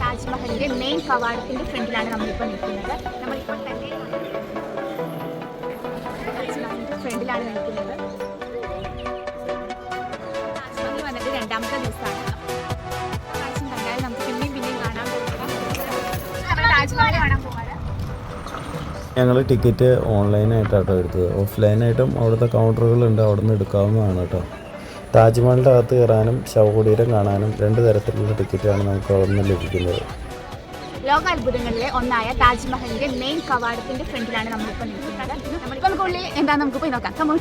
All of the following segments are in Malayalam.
താജ്മഹലിന്റെ മെയിൻ കവാടത്തിന്റെ ഫ്രണ്ടിലാണ് നമ്മളിപ്പോൾ നിൽക്കുന്നത്. നമ്മളിപ്പോൾ തന്നെ ഫ്രണ്ടിലാണ് നിൽക്കുന്നത്. താജ്മഹൽ വന്നിട്ട് രണ്ടാമത്തെ ദിവസമാണ്. പ്രാവശ്യം കണ്ടാൽ നമുക്ക് പിന്നെയും പിന്നെയും കാണാൻ നമ്മൾ താജ്മഹൽ കാണാൻ ഞങ്ങൾ ടിക്കറ്റ് ഓൺലൈനായിട്ടാണ് കേട്ടോ എടുത്തത്. ഓഫ്ലൈനായിട്ടും അവിടുത്തെ കൗണ്ടറുകളുണ്ട് അവിടെ നിന്ന് എടുക്കാവുന്നതാണ് കേട്ടോ. താജ്മഹലിന്റെ അകത്ത് കയറാനും ശവകുടീരം കാണാനും രണ്ട് തരത്തിലുള്ള ടിക്കറ്റാണ് നമുക്ക് അവിടെ നിന്ന് ലഭിക്കുന്നത്. ലോക അത്ഭുതങ്ങളിലെ ഒന്നായ താജ്മഹലിന്റെ മെയിൻ കവാടത്തിന്റെ ഫ്രണ്ടിലാണ് നമ്മളിപ്പോൾ നിൽക്കുന്നത്. നമ്മളിപ്പോൾ നമുക്ക് ഉള്ളിൽ എന്താ നമുക്ക് പോയി നോക്കാം. കമോൺ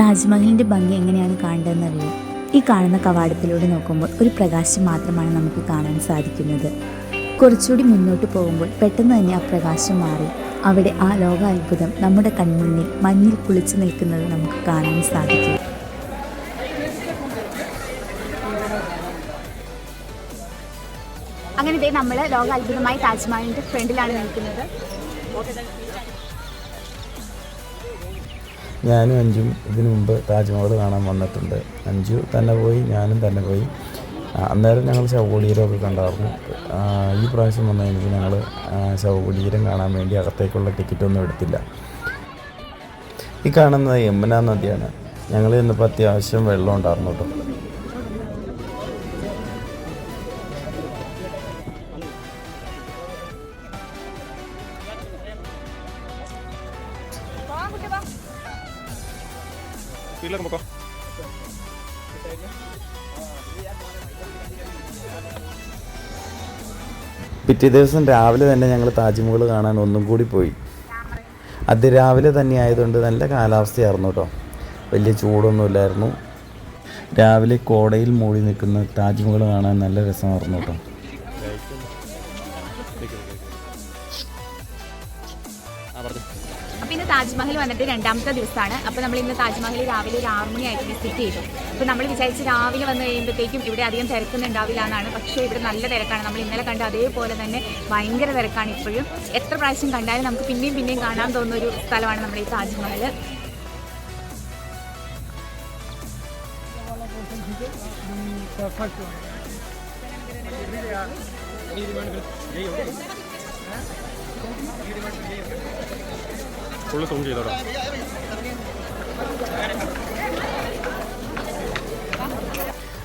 താജ്മഹലിന്റെ ഭംഗി എങ്ങനെയാണ് കാണേണ്ടതെന്നറിയോ? ഈ കാണുന്ന കവാടത്തിലൂടെ നോക്കുമ്പോൾ ഒരു പ്രകാശം മാത്രമാണ് നമുക്ക് കാണാൻ സാധിക്കുന്നത്. കുറച്ചുകൂടി മുന്നോട്ട് പോകുമ്പോൾ പെട്ടെന്ന് തന്നെ ആ പ്രകാശം മാറി. അവിടെ ആ ലോകാത്ഭുതം നമ്മുടെ കൺമുന്നിൽ മഞ്ഞിൽ കുളിച്ചു നിൽക്കുന്നത് നമുക്ക് കാണാൻ സാധിക്കും. അങ്ങനെ ഇതേ നമ്മൾ ലോകാത്ഭുതമായി താജ്മഹലിന്റെ ഫ്രണ്ടിലാണ് നിൽക്കുന്നത്. ഞാനും അഞ്ചും ഇതിനു മുമ്പ് താജ്മഹൽ കാണാൻ വന്നിട്ടുണ്ട്. അഞ്ചു തന്നെ പോയി ഞാനും തന്നെ പോയി. അന്നേരം ഞങ്ങൾ ചവോടിയിലൊക്കെ കണ്ടായിരുന്നു. ആ, ഈ പ്രാവശ്യം വന്നതെനിക്ക് ഞങ്ങൾ ശവകുടീരം കാണാൻ വേണ്ടി അകത്തേക്കുള്ള ടിക്കറ്റൊന്നും എടുത്തില്ല. ഈ കാണുന്നത് യമുന നദിയാണ്. ഞങ്ങൾ ചെന്നപ്പോൾ അത്യാവശ്യം വെള്ളം ഉണ്ടായിരുന്നു കേട്ടോ. പിറ്റേ ദിവസം രാവിലെ തന്നെ ഞങ്ങൾ താജ്മഹൽ കാണാൻ ഒന്നും കൂടി പോയി. അത് രാവിലെ തന്നെ ആയതുകൊണ്ട് നല്ല കാലാവസ്ഥയായിരുന്നു കേട്ടോ. വലിയ ചൂടൊന്നുമില്ലായിരുന്നു രാവിലെ കോടയിൽ മൂടി നിൽക്കുന്ന താജ്മഹൽ കാണാൻ നല്ല രസമായിരുന്നു കേട്ടോ. അപ്പോൾ ഇന്ന് താജ്മഹൽ വന്നിട്ട് രണ്ടാമത്തെ ദിവസമാണ്. അപ്പോൾ നമ്മൾ ഇന്ന് താജ്മഹൽ രാവിലെ ഒരു ആറ് മണിയായിട്ട് വിസിറ്റ് ചെയ്തു. അപ്പോൾ നമ്മൾ വിചാരിച്ച് രാവിലെ വന്ന് കഴിയുമ്പോഴത്തേക്കും ഇവിടെ അധികം തിരക്കൊന്നും ഉണ്ടാവില്ല എന്നാണ്. പക്ഷേ ഇവിടെ നല്ല തിരക്കാണ്. നമ്മൾ ഇന്നലെ കണ്ട അതേപോലെ തന്നെ ഭയങ്കര തിരക്കാണ് ഇപ്പോഴും. എത്ര പ്രാവശ്യം കണ്ടാലും നമുക്ക് പിന്നെയും പിന്നെയും കാണാൻ തോന്നുന്ന ഒരു സ്ഥലമാണ് നമ്മുടെ ഈ താജ്മഹൽ. Full zoom ചെയ്തോടാ.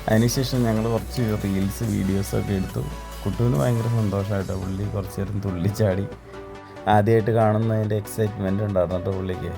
അതിനുശേഷം ഞങ്ങൾ കുറച്ച് റീൽസ് വീഡിയോസൊക്കെ എടുത്തു. കുട്ടുവിന് ഭയങ്കര സന്തോഷമായിട്ടോ പുള്ളി കുറച്ച് നേരം തുള്ളിച്ചാടി ആദ്യമായിട്ട് കാണുന്നതിന്റെ എക്സൈറ്റ്മെന്റ് ഉണ്ടായിരുന്നു കേട്ടോ പുള്ളിക്ക്.